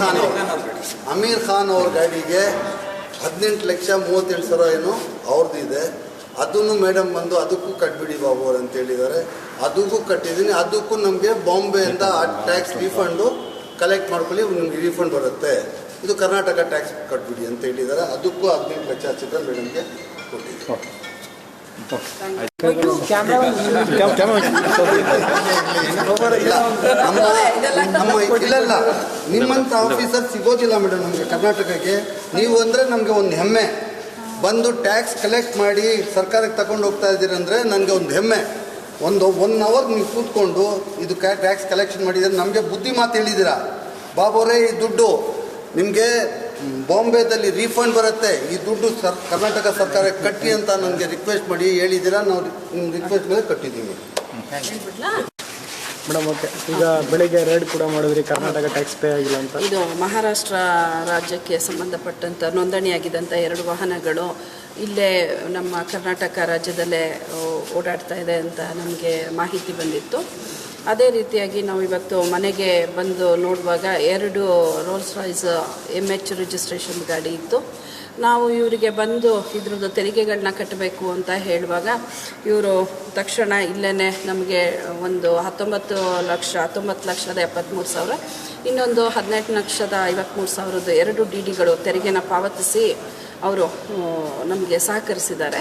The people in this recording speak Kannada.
ಖಾನ್ ಅಮೀರ್ ಖಾನ್ ಅವ್ರ ಗಾಡಿಗೆ ಹದಿನೆಂಟು ಲಕ್ಷ ಮೂವತ್ತೆಂಟು ಸಾವಿರ ಏನು ಅವ್ರದ್ದು ಇದೆ. ಅದನ್ನು ಮೇಡಮ್ ಬಂದು ಅದಕ್ಕೂ ಕಟ್ಬಿಡಿ ಬಾಬು ಅವ್ರು ಅಂತ ಹೇಳಿದ್ದಾರೆ. ಅದಕ್ಕೂ ಕಟ್ಟಿದ್ದೀನಿ. ಅದಕ್ಕೂ ನಮಗೆ ಬಾಂಬೆಯಿಂದ ಆ ಟ್ಯಾಕ್ಸ್ ರೀಫಂಡು ಕಲೆಕ್ಟ್ ಮಾಡ್ಕೊಳ್ಳಿ, ನಿಮಗೆ ರೀಫಂಡ್ ಬರುತ್ತೆ. ಇದು ಕರ್ನಾಟಕ ಟ್ಯಾಕ್ಸ್ ಕಟ್ಬಿಡಿ ಅಂತ ಹೇಳಿದ್ದಾರೆ. ಅದಕ್ಕೂ ಹದಿನೆಂಟು ಲಕ್ಷ ಚಿತ್ರ ಮೇಡಮ್ಗೆ ಕೊಟ್ಟಿದ್ದೀನಿ. ನಮ್ಮ ಇಲ್ಲ ನಿಮ್ಮಂಥ ಆಫೀಸರ್ ಸಿಗೋದಿಲ್ಲ ಮೇಡಮ್ ನಮಗೆ ಕರ್ನಾಟಕಕ್ಕೆ. ನೀವು ಅಂದರೆ ನಮಗೆ ಒಂದು ಹೆಮ್ಮೆ. ಬಂದು ಟ್ಯಾಕ್ಸ್ ಕಲೆಕ್ಟ್ ಮಾಡಿ ಸರ್ಕಾರಕ್ಕೆ ತಗೊಂಡು ಹೋಗ್ತಾ ಇದ್ದೀರಿ ಅಂದರೆ ನನಗೆ ಒಂದು ಹೆಮ್ಮೆ. ಒಂದು ಒನ್ ಅವರ್ ನೀವು ಕೂತ್ಕೊಂಡು ಇದು ಟ್ಯಾಕ್ಸ್ ಕಲೆಕ್ಷನ್ ಮಾಡಿದರೆ ನಮಗೆ ಬುದ್ಧಿ ಮಾತು ಹೇಳಿದ್ದೀರಾ? ಬಾಬೋರೇ ಈ ದುಡ್ಡು ನಿಮಗೆ ಬಾಂಬೆದಲ್ಲಿ ರೀಫಂಡ್ ಬರುತ್ತೆ. ಈ ದುಡ್ಡು ಸರ್ ಕರ್ನಾಟಕ ಸರ್ಕಾರ ಕಟ್ಟಿ ಅಂತ ನನಗೆ ರಿಕ್ವೆಸ್ಟ್ ಮಾಡಿ ಹೇಳಿದ್ದೀರಾ? ನಾವು ನಿಮ್ಮ ರಿಕ್ವೆಸ್ಟ್ ಮೇಲೆ ಕಟ್ಟಿದ್ದೀವಿ. Madam, okay. ಈಗ ಬೆಳಿಗ್ಗೆ ರೇಡ್ ಕೂಡ ಮಾಡಿದ್ರಿ, ಕರ್ನಾಟಕ ಟ್ಯಾಕ್ಸ್ ಪೇ ಆಗಿಲ್ಲ ಅಂತ. ಇದು ಮಹಾರಾಷ್ಟ್ರ ರಾಜ್ಯಕ್ಕೆ ಸಂಬಂಧಪಟ್ಟಂಥ ನೋಂದಣಿಯಾಗಿದ್ದಂಥ ಎರಡು ವಾಹನಗಳು ಇಲ್ಲೇ ನಮ್ಮ ಕರ್ನಾಟಕ ರಾಜ್ಯದಲ್ಲೇ ಓಡಾಡ್ತಾ ಇದೆ ಅಂತ ನಮಗೆ ಮಾಹಿತಿ ಬಂದಿತ್ತು. ಅದೇ ರೀತಿಯಾಗಿ ನಾವು ಇವತ್ತು ಮನೆಗೆ ಬಂದು ನೋಡುವಾಗ ಎರಡು Rolls Royce M H registration ಗಾಡಿ ಇತ್ತು. ನಾವು ಇವರಿಗೆ ಬಂದು ಇದ್ರದ್ದು ತೆರಿಗೆಗಳನ್ನ ಕಟ್ಟಬೇಕು ಅಂತ ಹೇಳುವಾಗ ಇವರು ತಕ್ಷಣ ಇಲ್ಲೇ ನಮಗೆ ಒಂದು ಹತ್ತೊಂಬತ್ತು ಲಕ್ಷ ಹತ್ತೊಂಬತ್ತು ಲಕ್ಷದ ಎಪ್ಪತ್ತ್ಮೂರು ಸಾವಿರ. ಇನ್ನೊಂದು ಹದಿನೆಂಟು ಲಕ್ಷದ ಐವತ್ತ್ಮೂರು ಸಾವಿರದ ಎರಡು ಡಿ ಡಿಗಳು ತೆರಿಗೆನ ಪಾವತಿಸಿ ಅವರು ನಮಗೆ ಸಹಕರಿಸಿದ್ದಾರೆ.